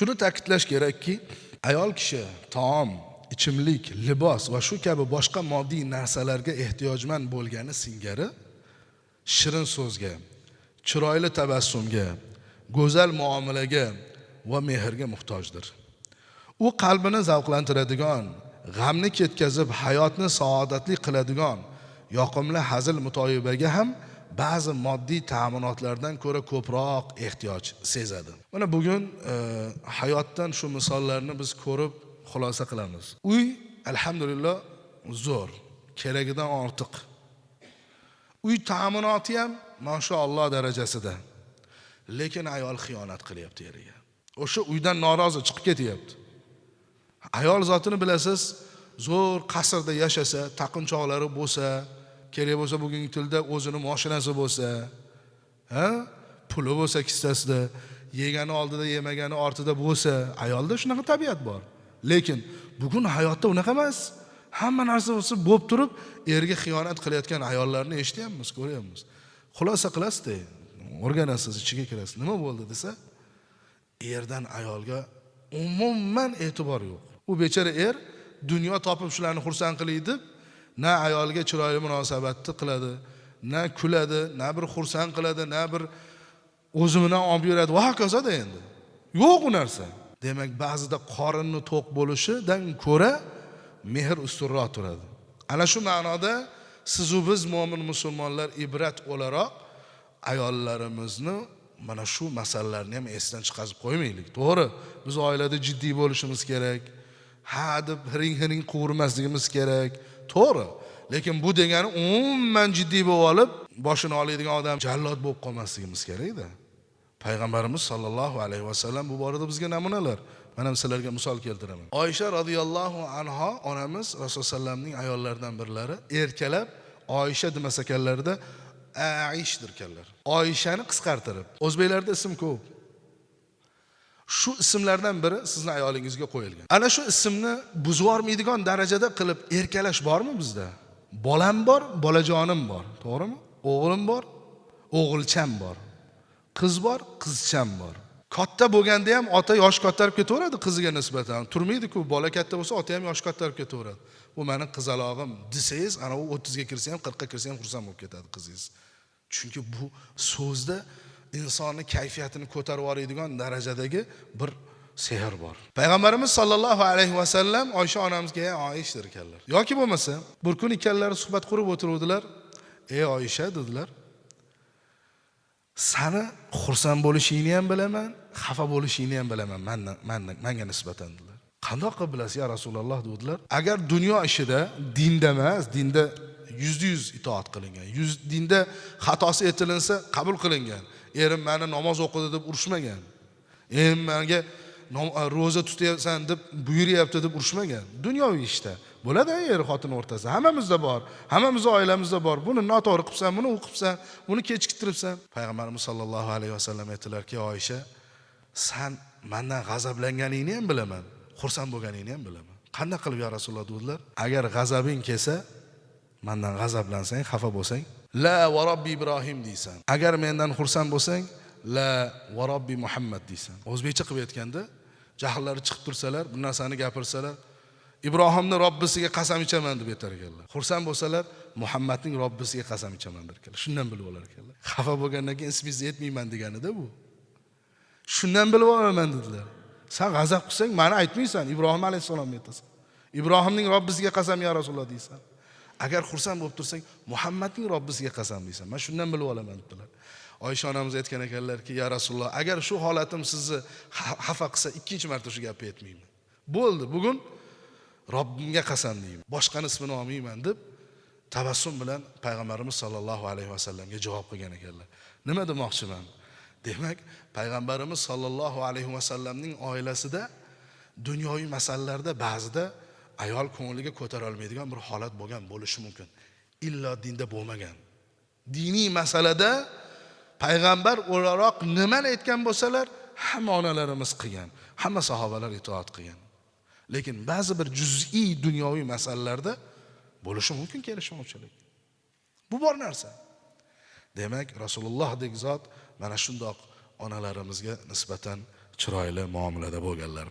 shuni ta'kidlash kerakki ayol kishi taom ichimlik libos va shu kabi boshqa moddiy narsalarga ehtiyojmand bo'lgani singari shirin so'zga chiroyli tabassumga go'zal muomalaga va mehrga muhtojdir. U qalbini zavqlantiradigan g'amni ketkazib hayotni saodatli qiladigan yoqimli hazil mutoyibaga ham ba'zi moddiy ta'minotlardan ko'ra ko'proq ehtiyoj sezadi. Mana bugun e, hayotdan shu misollarni biz ko'rib xulosa qilamiz. Uy alhamdulillah zo'r keragidan ortiq. Uy ta'minoti ham mashaalloh darajasida. Lekin ayol xiyonat qilyapti eriga. O'sha uydan norozi chiqib ketyapti. Ayol zotini bilasiz zo'r qasrda yashasa taqinchoqlari bo'lsa kerak bo'lsa bugungi tilda o'zini moshinasi bo'lsa ha? Puli bo'lsa kissasida yegani oldida yemagani ortida bo'lsa ayolda shunaqa tabiat bor. Lekin bugun hayotda unaqa emas. Hamma narsa bo'lib turib erga xiyonat qilayotgan ayollarni eshityapmiz ko'ryapmiz. Xulosa qilasizda o'rganasiz ichiga kirasiz. Nima bo'ldi desa erdan ayolga umuman e'tibor yo'q. U bechora er dunyo topib shularni xursand qilay deb na ayolga chiroyli munosabatni qiladi na kuladi na bir xursand qiladi na bir o'zi bilan olib yuradi. Va hokazoda endi. Yo'q u narsa. Demak ba'zida qorinni to'q bo'lishidan ko'ra mehr ustunroq turadi. Ana shu ma'noda sizu biz mo'min musulmonlar ibrat o'laroq ayollarimizni mana shu masalalarni ham esdan chiqarib qo'ymaylik. To'g'ri biz oilada jiddiy bo'lishimiz kerak ha deb hiring hiring quvurmasligimiz kerak to'g'ri. Lekin bu degani umuman jiddiy bo'lib olib boshini oladigan odam jallod bo'lib qolmasligimiz kerakda. Payg'ambarimiz sollallohu alayhi vasallam bu borada bizga namunalar. Man ham sizlarga misol keltiraman. Oysha roziyallohu anho onamiz rasululloh alayhivasallamning ayollaridan birlari erkalab oysha demas ekanlarda aishdir ekanlar. Oyishani qisqartirib. O'zbeklarda ism ko'p shu ismlardan biri sizni ayolingizga qo'yilgan. Ana shu ismni buzib darajada qilib erkalash bormi bizda? Bolam bor bolajonim bor to'g'rimi? O'g'lim bor o'g'ilcham bor. Qiz bor qizcham bor. Katta bo'lganda ham ota yosh kattarib ketaveradi qiziga nisbatan. Turmaydiku bola katta bo'lsa ota ham yosh kattarib ketaveradi. Bu mani qizalog'im desangiz ana u o'ttizga kirsa ham qirqqa kirsa ham xursand bo'lib ketadi qizingiz. Chunki bu so'zda insonni kayfiyatini ko'tarib yuboradigan darajadagi bir sehr bor payg'ambarimiz sollallohu alayhi vasallam oysha onamizga ey oyish der ekanlar yoki bo'lmasa bir kun ikkalalari suhbat qurib o'tiruvdilar ey oysha dedilar sani xursand bo'lishingni ham bilaman xafa bo'lishingni ham bilaman mandan mandan manga nisbatan dedilar. Qandoq qilib bilasiz ya rasululloh? dedilar. Agar dunyo ishida dinda emas dinda yuzda yuz itoat qilingan. Yuz dinda xatosi aytilinsa qabul qilingan. Erim mani namoz o'qidi deb urushmagan. Erim manga nom- ro'za tutyapsan deb buyuryapti deb urushmagan. Dunyoviy ishda. Bo'ladi er xotin o'rtasida hammamizda bor. Hammamizni oilamizda bor. Buni noto'g'ri qilibsan buni u qilibsan buni kechiktiribsan. Payg'ambarimiz sollallohu alayhi vasallam aytdilarki oysha san mandan g'azablanganingni ham bilaman. Xursand bo'lganingni ham bilaman. Qanday qilib ya rasululloh? dedilar. Agar g'azabing kelsa mandan g'azablansang xafa bo'lsang. La va robbi ibrohim deysan. Agar mendan xursand bo'lsang la va robbi muhammad deysan. o'zbekcha qilib aytganda jahllari chiqib tursalar bir narsani gapirsalar ibrohimni robbisiga qasam ichaman deb aytar ekanlar. Xursand bo'lsalar muhammadning robbisiga qasam ichaman der ekanlar. Shundan bilib olar ekanlar. Xafa bo'lgandan keyin ismingizni aytmayman deganida bu. Shundan bilib olaman dedilar. San g'azab qilsang mani aytmaysan ibrohim alayhissalomni aytasan. Ibrohimning robbisiga qasam ya rasululloh deysan agar xursand bo'lib tursang muhammadning robbisiga qasam deysan man shundan bilib olaman dedilar oysha onamiz aytgan ekanlarki ya rasululloh agar shu holatim sizni xa- xafa qilsa ikkinchi marta shu gapni aytmayman bo'ldi bugun robbimga qasam deyman boshqani ismini olmayman deb tabassum bilan payg'ambarimiz sollallohu alayhi vasallamga javob qilgan ekanlar. Nima demoqchiman? Demak payg'ambarimiz sollallohu alayhi vasallamning oilasida dunyoviy masalalarda ba'zida ayol ko'ngliga ko'tara olmaydigan bir holat bo'lgan bo'lishi mumkin. İllo dinda bo'lmagan. Diniy masalada payg'ambar o'laroq nimani aytgan bo'lsalar hamma onalarimiz qilgan hamma sahobalar itoat qilgan. Lekin ba'zi bir juz'iy dunyoviy masalalarda bo'lishi mumkin kelishmovchilik. Bu bor narsa. Demak rasulullohdek zot mana shundoq onalarimizga nisbatan chiroyli muomalada bo'lganlar